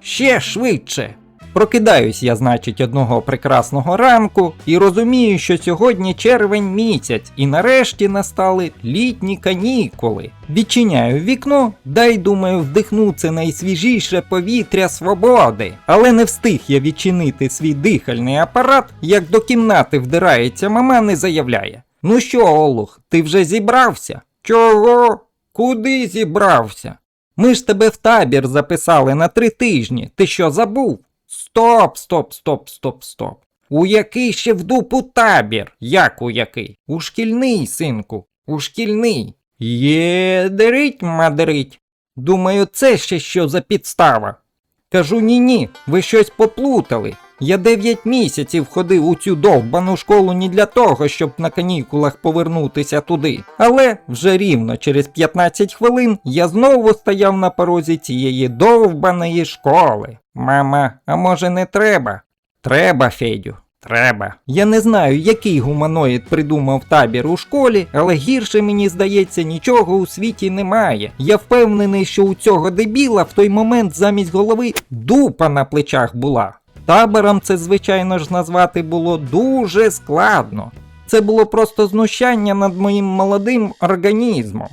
ще швидше. Прокидаюсь я, значить, одного прекрасного ранку і розумію, що сьогодні червень місяць, і нарешті настали літні канікули. Відчиняю вікно, дай думаю, вдихну це найсвіжіше повітря свободи. Але не встиг я відчинити свій дихальний апарат, як до кімнати вдирається мама, не заявляє. Ну що, Олух, ти вже зібрався? Чого? Куди зібрався? Ми ж тебе в табір записали на три тижні. Ти що забув? Стоп, стоп, стоп, стоп, стоп. У який ще в дупу табір? Як у який? У шкільний, синку, у шкільний. Є, дерить, мадрить. Думаю, це ще що за підстава. Кажу ні ні, ви щось поплутали. Я 9 місяців ходив у цю довбану школу не для того, щоб на канікулах повернутися туди. Але вже рівно через 15 хвилин я знову стояв на порозі цієї довбаної школи. Мама, а може не треба? Треба, Федю. Треба. Я не знаю, який гуманоїд придумав табір у школі, але гірше мені здається, нічого у світі немає. Я впевнений, що у цього дебіла в той момент замість голови дупа на плечах була. Табором це, звичайно ж, назвати було дуже складно. Це було просто знущання над моїм молодим організмом.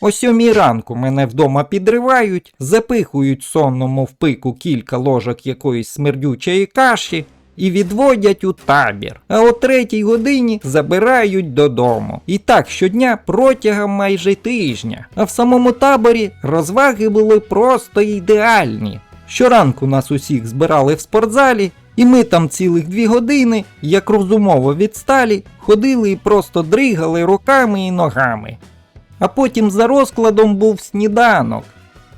О сьомій ранку мене вдома підривають, запихують сонному в пику кілька ложок якоїсь смердючої каші і відводять у табір. А о третій годині забирають додому. І так щодня протягом майже тижня. А в самому таборі розваги були просто ідеальні. Щоранку нас усіх збирали в спортзалі, і ми там цілих дві години, як розумово відсталі, ходили і просто дригали руками і ногами. А потім за розкладом був сніданок.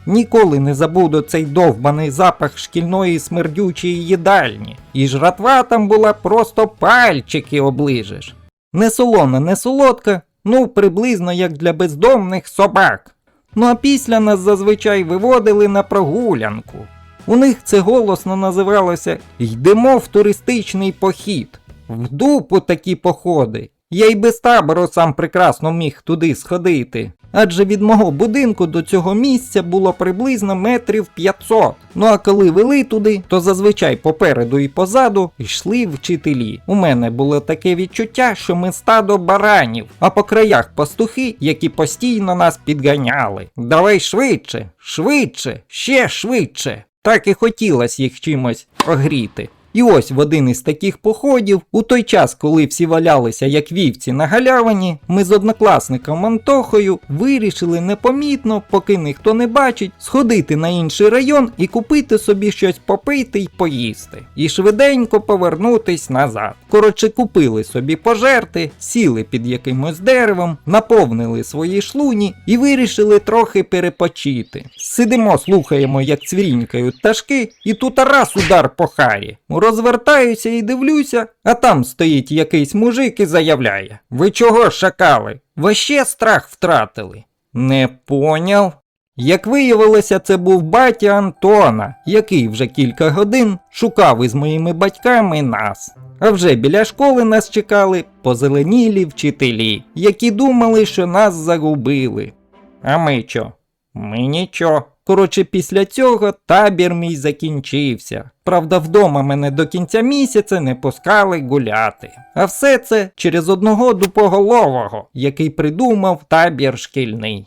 Ніколи не забуду цей довбаний запах шкільної смердючої їдальні. І жратва там була просто пальчики оближеш. Не солона, не солодка, ну приблизно як для бездомних собак. Ну а після нас зазвичай виводили на прогулянку. У них це голосно називалося Йдемо в туристичний похід. В дупу такі походи. Я й без табору сам прекрасно міг туди сходити. Адже від мого будинку до цього місця було приблизно метрів 500. Ну а коли вели туди, то зазвичай попереду і позаду йшли вчителі. У мене було таке відчуття, що ми стадо баранів, а по краях пастухи, які постійно нас підганяли. Давай швидше, швидше, ще швидше. Так і хотілося їх чимось огріти. І ось в один із таких походів, у той час, коли всі валялися як вівці на галявині, ми з однокласником Антохою вирішили непомітно, поки ніхто не бачить, сходити на інший район і купити собі щось попити й поїсти. І швиденько повернутись назад. Коротше, купили собі пожерти, сіли під якимось деревом, наповнили свої шлуні і вирішили трохи перепочити. Сидимо, слухаємо, як цвірінькають пташки, і тут раз удар по харі. Розвертаюся і дивлюся, а там стоїть якийсь мужик і заявляє: Ви чого шакали? Ваще страх втратили. Не поняв. Як виявилося, це був батя Антона, який вже кілька годин шукав із моїми батьками нас. А вже біля школи нас чекали позеленілі вчителі, які думали, що нас загубили. А ми чо? Ми нічого. Коротше, після цього табір мій закінчився. Правда, вдома мене до кінця місяця не пускали гуляти. А все це через одного дупоголового, який придумав табір шкільний.